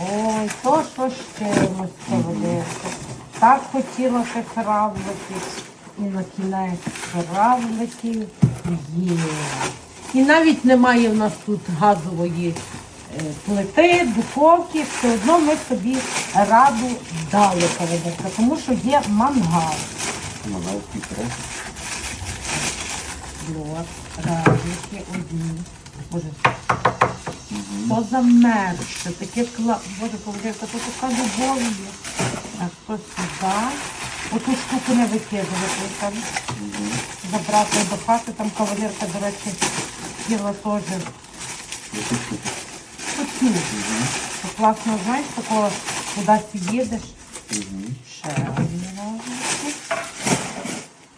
Ой, то що ще кавалерка. Так хотілося кравликів. І на кінець кравликів є. І навіть немає в нас тут газової е, плити, духовки, все одно ми собі раду дали кавалерка, тому що є мангал. Малавський кров. От, радники одні. Боже, то замерзше, таке кла... Боже, повірка, то така любов є. Так, то сюди. Оту штуку не викидувати, там забрати до хати, там кавалерка, до речі, їла теж. Оцю. То класно, знаєш, такого кудись їдеш. Ще равлики.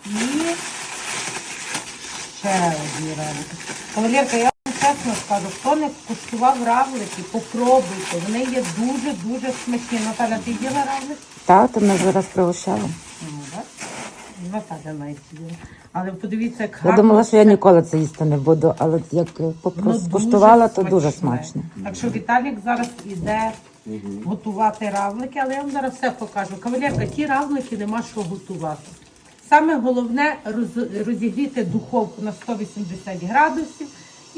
І ще одні равлики. Кавалерка, я чесно скажу, хто не куштував равлики, попробуйте. Вони є дуже-дуже смачні. Наталя, ти їла равлик? Та, то ми зараз пригощали. Ну, так. Наталя навіть їла. Але подивіться, як Я гарно. думала, що я ніколи це їсти не буду, але як Ну, попро- скуштувала, то дуже смачно. Так що Віталік зараз іде готувати равлики, але я вам зараз все покажу. Кавалерка, ті равлики нема що готувати. Саме головне роз- розігріти духовку на 180 градусів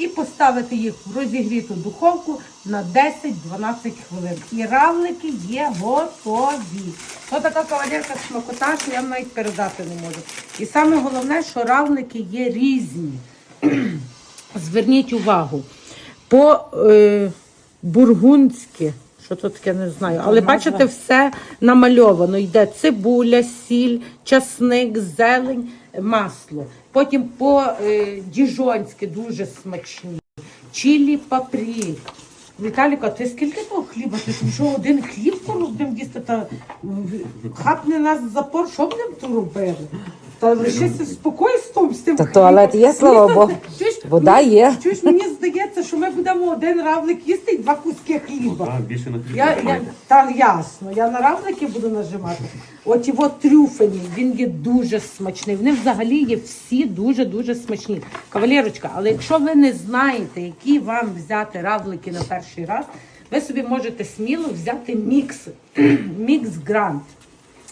і поставити їх в розігріту духовку на 10-12 хвилин. І равлики є готові. То така кавалерка смакота, що я навіть передати не можу. І саме головне, що равлики є різні. Зверніть увагу. По е, бургундськи, що то таке не знаю, але бачите, все намальовано. Йде цибуля, сіль, часник, зелень, масло. Потім по е, діжонськи дуже смачні. Чилі папрі. Віталіка, ти скільки того хліба? Ти там що один хліб коли будемо їсти та хапне нас запор, що будемо тут робити? Та лишися спокійством з тим Та хлібом. туалет є, слава Мені Богу. чуєш, Вода мені- є. Чуєш, мені здається, що ми будемо один равлик їсти і два куски хліба. Так, більше на хліб. Я, я, та ясно, я на равлики буду нажимати. От його трюфелі, він є дуже смачний. Вони взагалі є всі дуже-дуже смачні. Кавалерочка, але якщо ви не знаєте, які вам взяти равлики на перший раз, ви собі можете сміло взяти мікс, мікс грант.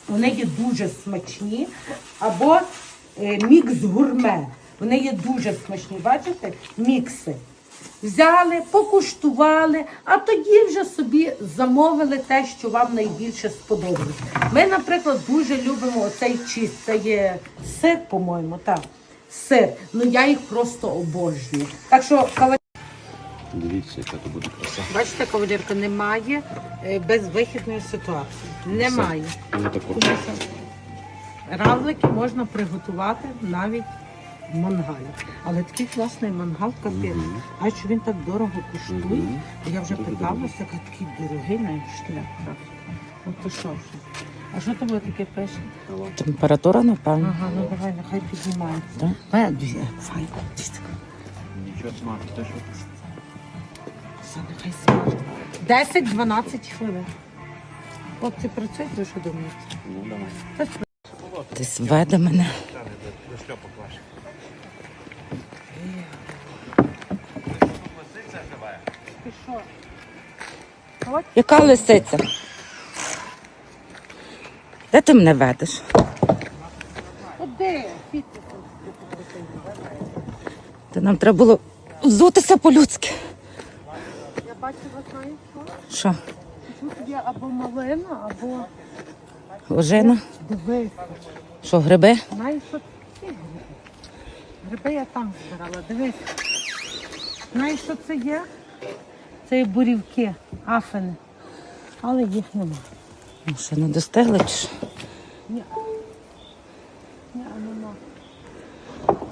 Вони є дуже смачні. Або е, мікс гурме. Вони є дуже смачні. Бачите? Мікси. Взяли, покуштували, а тоді вже собі замовили те, що вам найбільше сподобалось. Ми, наприклад, дуже любимо оцей чист. Це є сир, по-моєму, так. Сир. Ну я їх просто обожнюю. Так що, кавалерка, Дивіться, яка то буде краса. бачите, кавалерка, немає е, безвихідної ситуації. Немає. Равлики можна приготувати навіть в мангалі. Але такий класний мангал капець. А що він так дорого коштує? Мгм. Я вже Дуже питалася, як такий дорогий навіть шлях. От то що вже? А що тобі таке пише? Температура, напевно. Ага, ну давай, нехай піднімається. Так. Давай, дві, файно. Нічого смачно, те, що Все, нехай смажить. 10-12 хвилин. Хлопці працюють, ви що думаєте? ну давай. Та Десь веде мене. Ти що? Яка лисиця? Де ти мене ведеш? Фіти. Та нам треба було взутися по-людськи. Я бачила, знаєш, що? Що, Тут є або малина, або ожина? дивись. Що, гриби? Знаєш, що це гриби? Гриби я там збирала, дивись. Знаєш, що це є? Це бурівки, афини. Але їх нема. Ну, Ще не достигли чи що? Ні. Ні, нема.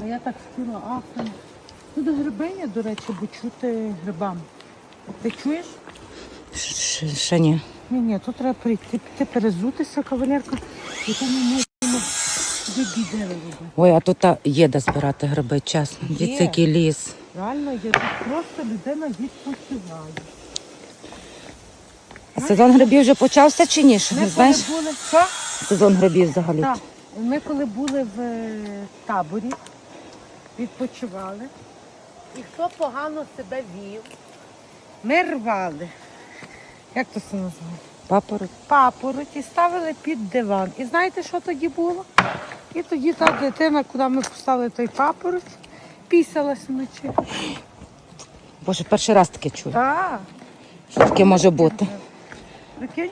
А я так хотіла афини. Тут грибиня, до речі, бо чути грибам. Ти чуєш? Ще- ні. Ні, ні, тут треба прийти, піти перезутися, кавалерка, і там ми можемо робити. Ой, а тут та є де збирати гриби, чесно. Є. Дивіться, який ліс. Реально є тут просто людина відпочиває. Сезон грибів вже почався чи ні? Ми не коли були що? Сезон грибів взагалі. Так. Ми коли були в е, таборі, відпочивали, і хто погано себе вів, ми рвали. Як то це називає? Папороть. Папороті ставили під диван. І знаєте, що тоді було? І тоді та дитина, куди ми поставили той папороть, пісалась вночі. Боже, перший раз таке чую. Так. Що таке може бути? Прикинь?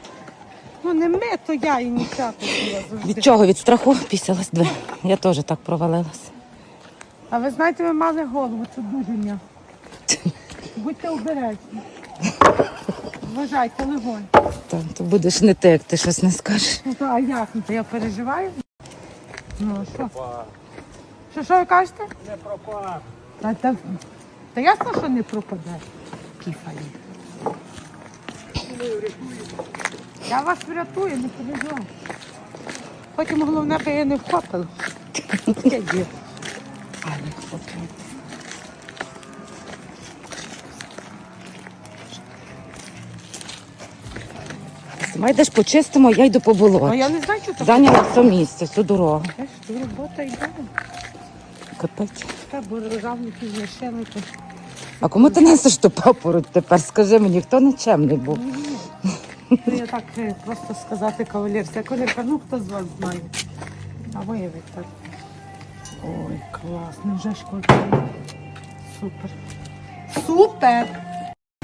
Ну не ми, то я ініціатор була завжди. Від чого? Від страху пісялась дві. Я теж так провалилась. А ви знаєте, ви мали голову, це дуже. Будьте обережні. Вважайте, легонь. Та, то будеш не ти, як ти щось не скажеш. Ну то а як? Ну, то я переживаю. Ну а що? Що, що ви кажете? Не пропав. Та, та, та ясно, що не пропаде. Кіфані. Я вас врятую, не переживайте. Потім головне, би я не вхопила. Таке діло. Але вхопила. Сама йдеш почистимо, я йду по А болоті. я не знаю, що це. Зайняла все місце, всю дорогу. Знаєш, робота йде. Капець. Та знищили. то А кому ти несеш ту папороть тепер? Скажи мені, хто нечемний був? Ну, я так е, просто сказати кавалерці. Кавалерка, ну хто з вас знає? А виявить так. Ой, клас, ну вже шкода. Супер. Супер!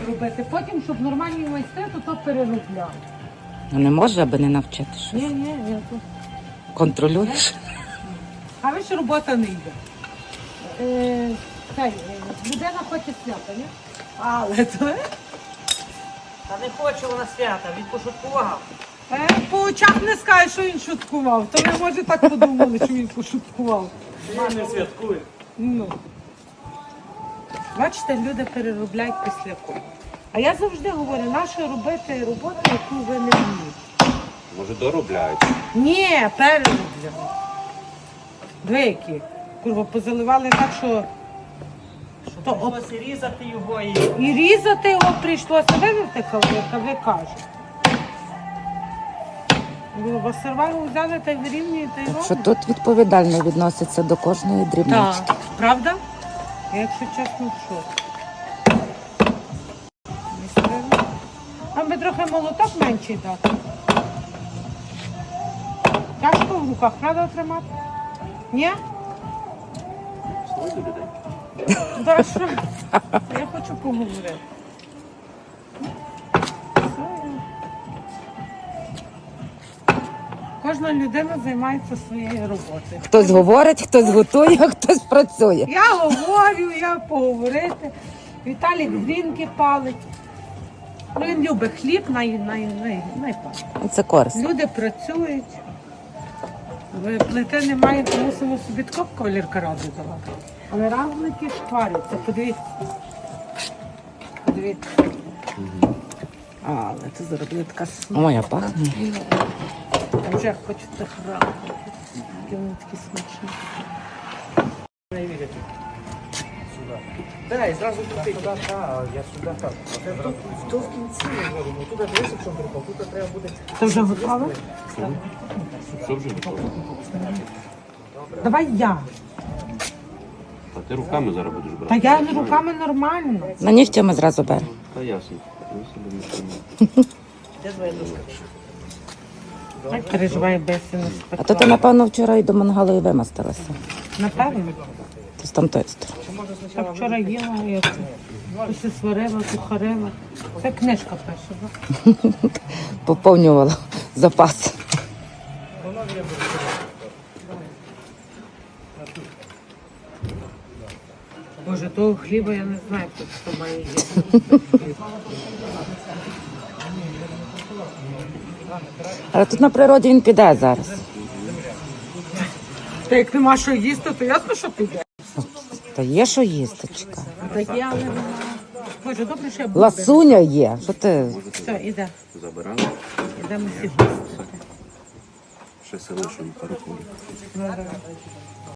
Робити. Потім, щоб нормальні майстри, то то переробляли. Ну не може, аби не навчити щось. Ні, ні, я тут. Контролюєш? А ви ж робота не йде. Е, е, людина хоче свята, ні? Але то Та не хоче вона свята, він пошуткував. Е, По очах не скаже, що він шуткував. То ви може так подумали, що він пошуткував. Він не святкує. Ну. Бачите, люди переробляють після кого. А я завжди говорю, нащо робити роботу, яку ви не вмієте. Може доробляють. Ні, переробляють. Двоякі. Курва, позаливали так, що То об- Прийшлося різати його і і різати його прийшлося. Вивірте кавалерка, ви кажете. Ви сервайву взяли та й вирівнюєте і Що тут відповідально відноситься до кожної дрібнички. Так, правда? Я, якщо чесно, в шоці. Місцево. Там трохи молоток менший дати. Тяжко в руках, правда, тримати? Ні? Людей. Да. Я хочу поговорити. Кожна людина займається своєю роботою. Хтось говорить, хтось готує, а хтось працює. Я говорю, я поговорити. Віталік дзвінки палить. Ну, він любить хліб, най, най, най, най. Це корисно. Люди працюють. Ви плити немає, то мусимо собі тако колірка раду давати. Але равники шкваряться, подивіться. Подивіться. Але це заробили така смачна. Ой, а пахне. Я вже хочу тих равників. Які вони такі смачні. не вірять. Сюди. Дай, зразу туди. Туди, так, я сюди так. Тут, тут в кінці я говорю, ну туди дивися, в чому прикол, тут треба буде. Це вже готово? Давай я. Та ти руками зараз будеш брати. Та я руками нормально. На нігтями зразу бере. Та ясно. Я собі не знаю. Де твоя дошка? Як переживає не А то ти, напевно, вчора і до мангали і вимастилася. Напевно. То з тамтої сторони. Я вчора їла, я це сварила, кухарила. Це книжка перша, так? Поповнювала запас. Боже, того хліба я не знаю, хто що має їсти. Але тут на природі він піде зараз. Та як нема що їсти, то ясно, що піде. Та є що їсти, чекай. Та є, але. Боже, добре, що я буду. Ласуня є. Що ти? Все, іде. Забирали. Ідемо всі. Ще село, що пару колів. Ну, давай.